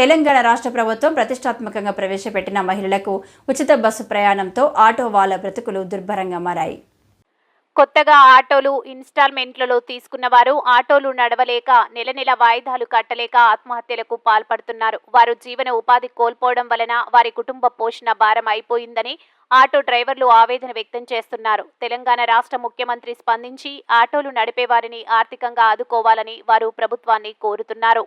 తెలంగాణ రాష్ట్ర ప్రభుత్వం ప్రతిష్టాత్మకంగా ప్రవేశపెట్టిన మహిళలకు ఉచిత బస్సు ప్రయాణంతో ఆటో వాళ్ళ బ్రతుకులు దుర్భరంగా మారాయి. కొత్తగా ఆటోలు ఇన్స్టాల్మెంట్లలో తీసుకున్న వారు ఆటోలు నడవలేక నెల నెల వాయిదాలు కట్టలేక ఆత్మహత్యలకు పాల్పడుతున్నారు. వారు జీవన ఉపాధి కోల్పోవడం వలన వారి కుటుంబ పోషణ భారం అయిపోయిందని ఆటో డ్రైవర్లు ఆవేదన వ్యక్తం చేస్తున్నారు. తెలంగాణ రాష్ట్ర ముఖ్యమంత్రి స్పందించి ఆటోలు నడిపే వారిని ఆర్థికంగా ఆదుకోవాలని వారు ప్రభుత్వాన్ని కోరుతున్నారు.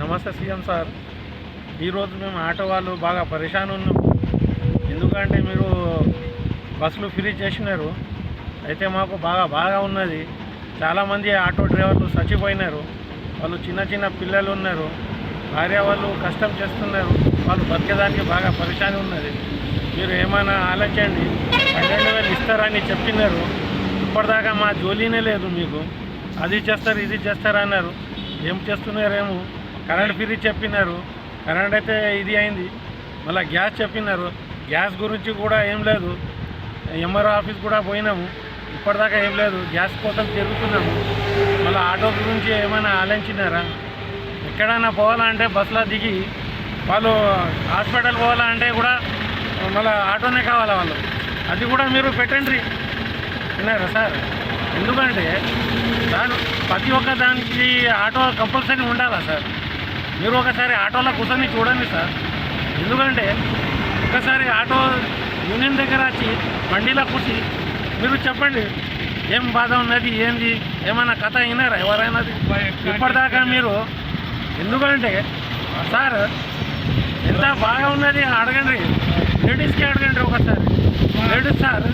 నమస్తే సీఎం సార్. ఈరోజు మేము ఆటో వాళ్ళు బాగా పరేషాన్ ఉన్నాం ఎందుకంటే మీరు బస్సులు ఫ్రీ చేసినారు. అయితే మాకు బాగా బాగా ఉన్నది. చాలామంది ఆటో డ్రైవర్లు చచ్చిపోయినారు. వాళ్ళు చిన్న చిన్న పిల్లలు ఉన్నారు. భార్య వాళ్ళు కష్టం చేస్తున్నారు. వాళ్ళు బతికేదానికి బాగా పరిశాని ఉన్నది. మీరు ఏమైనా ఆలోచించండి. పన్నెండు వేలు ఇస్తారని చెప్పినారు. ఇప్పటిదాకా మా జోలీనే లేదు మీకు. అది చేస్తారు ఇది చేస్తారు అన్నారు. ఏం చేస్తున్నారేమో. కరెంట్ ఫ్రీ చెప్పినారు. కరెంట్ అయితే ఇది అయింది. మళ్ళీ గ్యాస్ చెప్పినారు. గ్యాస్ గురించి కూడా ఏం లేదు. ఎంఆర్ఓ ఆఫీస్ కూడా పోయినాము. ఇప్పటిదాకా ఏం లేదు. గ్యాస్ కోసం తిరుగుతున్నాము. మళ్ళీ ఆటో గురించి ఏమైనా ఆలోచించినారా? ఎక్కడైనా పోవాలంటే బస్సులో దిగి వాళ్ళు హాస్పిటల్ పోవాలంటే కూడా మళ్ళీ ఆటోనే కావాలా వాళ్ళు? అది కూడా మీరు పెట్టండి. విన్నారా సార్? ఎందుకంటే దాని ప్రతి ఒక్క దానికి ఆటో కంపల్సరీ ఉండాలా సార్? మీరు ఒకసారి ఆటోలో కూర్చొని చూడండి సార్. ఎందుకంటే ఒకసారి ఆటో యూనియన్ దగ్గర వచ్చి బండిలో కూర్చి మీరు చెప్పండి ఏం బాధ ఉన్నది ఏంది ఏమైనా కథ అయినారా ఎవరైనా ఇప్పటిదాకా మీరు ఎందుకంటే సార్ ఎంత బాగా ఉన్నది అడగండి లేడీస్కి అడగండి ఒకసారి. Ladies sir.